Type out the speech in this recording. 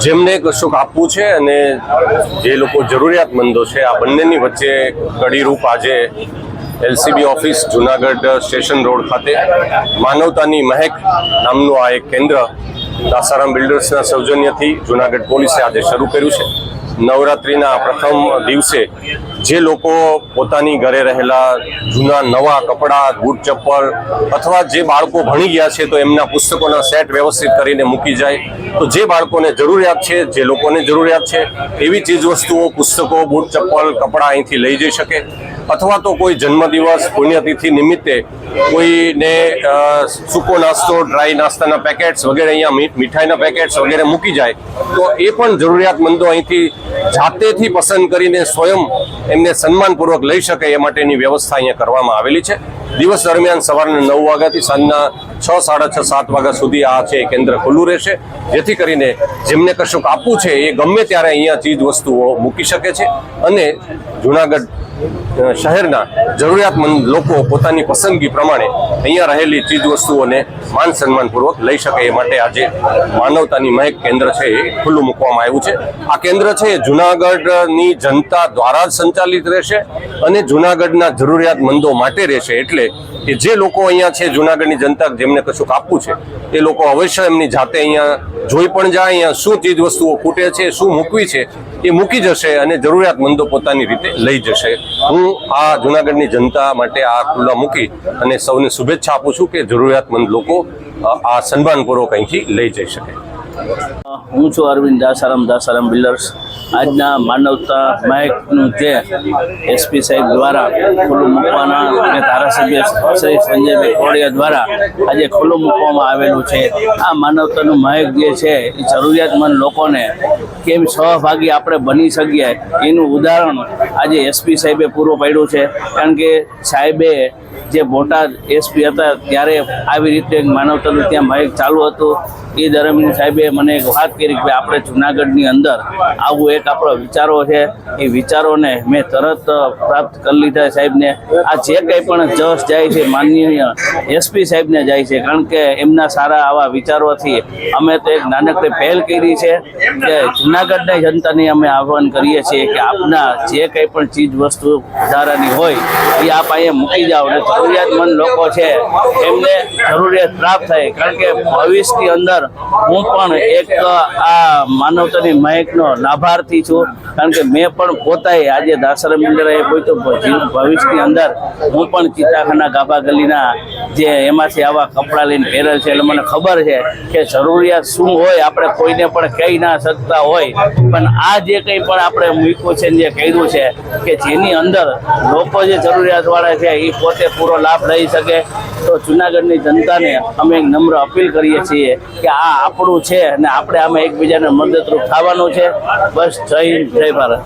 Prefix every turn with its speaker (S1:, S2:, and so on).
S1: જેમને કશુંક આપવું છે અને જે લોકો જરૂરિયાતમંદો છે, આ બંનેની વચ્ચે કડીરૂપ આજે LCB office Junagadh station road ખાતે માનવતાની મહેક નામનું આ એક કેન્દ્ર દાસારામ બિલ્ડર્સના સૌજન્યથી જુનાગઢ પોલીસે આજે શરૂ કર્યું છે. નવરાત્રિના પ્રથમ દિવસે જે લોકો પોતાની ઘરે રહેલા જૂના નવા કપડાં, બૂટ ચપ્પલ અથવા જે બાળકો ભણી ગયા છે તો એમના પુસ્તકોના સેટ વ્યવસ્થિત કરીને મૂકી જાય. તો જે બાળકોને જરૂરિયાત છે, જે લોકોને જરૂરિયાત છે, એવી ચીજવસ્તુઓ પુસ્તકો, બૂટ ચપ્પલ, કપડાં અહીંથી લઈ જઈ શકે. અથવા તો કોઈ જન્મદિવસ, પુણ્યતિથિ નિમિત્તે કોઈને સૂકો નાસ્તો ડ્રાય નાસ્તાના પેકેટ્સ વગેરે અહીંયા મીઠાઈના પેકેટ્સ વગેરે મૂકી જાય, તો એ પણ જરૂરિયાતમંદો અહીંથી જાતેથી પસંદ કરીને સ્વયં એમને સન્માનપૂર્વક લઈ શકે એ માટેની વ્યવસ્થા અહીંયા કરવામાં આવેલી છે. દિવસ દરમિયાન સવારના નવ વાગ્યાથી સાંજના છ, સાડા છ, સાત વાગ્યા સુધી આ છે કેન્દ્ર ખુલ્લું રહેશે. જેથી કરીને જેમને કશુંક આપવું છે એ ગમે ત્યારે અહીંયા ચીજ વસ્તુઓ મૂકી શકે છે. અને જુનાગઢ શહેરના જરૂરિયાતમંદ લોકો પોતાની પસંદગી પ્રમાણે અહીંયા રહેલી ચીજ વસ્તુઓને માન સન્માનપૂર્વક લઈ શકે એ માટે આજે માનવતાની મહેક કેન્દ્ર છે એ ખુલ્લું મૂકવામાં આવ્યું છે. આ કેન્દ્ર છે એ જુનાગઢની જનતા દ્વારા જ સંચાલિત રહેશે અને જુનાગઢના જરૂરિયાતમંદો માટે રહેશે એટલે કે જે લોકો અહીંયા છે જુનાગઢની જનતા જેમને કશું કાપવું છે એ લોકો અવશ્ય એમની જાતે અહીંયા જોઈ પણ જાય, અહીંયા શું ચીજ વસ્તુઓ ખૂટે છે, શું મૂકવી છે એ મૂકી જશે અને જરૂરિયાતમંદો પોતાની રીતે લઈ જશે. હું આ જુનાગઢની જનતા માટે આ ખુલ્લા મૂકી અને સૌને શુભેચ્છા આપું છું કે જરૂરિયાતમંદ લોકો આ સન્માનપૂર્વક અહીંથી લઈ જઈ શકે.
S2: હું છું અરવિંદ દાસારામ દાસારામ બિલ્ડર્સ. આજના માનવતા મહેકનું જે એસપી સાહેબ દ્વારા ખુલ્લું મૂકવાના અને ધારાસભ્ય શ્રી સંજયભાઈ કોડિયા દ્વારા આજે ખુલ્લું મૂકવામાં આવેલું છે. આ માનવતાનું મહેક જે છે, એ જરૂરિયાતમંદ લોકોને કેમ સહભાગી આપણે બની શકીએ, એનું ઉદાહરણ આજે એસપી સાહેબે પૂરું પાડ્યું છે. કારણ કે સાહેબે જે બોટાદ એસપી હતા, ત્યારે આવી રીતે માનવતાનું ત્યાં મહેક ચાલુ હતું. એ દરમિયાન સાહેબે મને એક વાત કરી કે આપણે જુનાગઢની અંદર આવું એક આપણો વિચારો છે. એ વિચારોને મેં તરત પ્રાપ્ત કરી લીધા સાહેબને. આ જે કંઈ પણ જશ જાય છે, માનનીય એસપી સાહેબને જાય છે, કારણ કે એમના સારા આવા વિચારોથી અમે તો એક નાનકડી પહેલ કરી છે કે જુનાગઢની જનતાને અમે આહવાન કરીએ છીએ કે આપના જે કંઈ પણ ચીજ વસ્તુ વધારાની હોય, એ આપ અહીંયા મૂકી જાઓ અને જરૂરિયાતમંદ લોકો છે, એમને જરૂરિયાત પ્રાપ્ત થાય. કારણ કે ભવિષ્યની અંદર હું પણ એક આ માનવતાની મહેકનો લાભાર્થી છું. કારણ કે મેં પણ પોતાએ આજે દાસરા બિલ્ડરે કોઈ તો ભવિ- ભવિષ્યની અંદર હું પણ ચિત્તાખાના ગાભા ગલીના જે એમાંથી આવા કપડાં લઈને પહેરેલ છે, એટલે મને ખબર છે કે જરૂરિયાત શું હોય, આપણે કોઈને પણ કહી ના શકતા હોય. પણ આ જે કંઈ પણ આપણે મૂક્યું છે જે કર્યું છે, કે જેની અંદર લોકો જે જરૂરિયાતવાળા છે એ પોતે પૂરો લાભ લઈ શકે. તો જુનાગઢની જનતાને અમે એક નમ્ર અપીલ કરીએ છીએ કે આ આપણું છે અને આપણે આમાં એકબીજાને મદદરૂપ થવાનું છે. બસ જય હિન્દ, જય ભારત.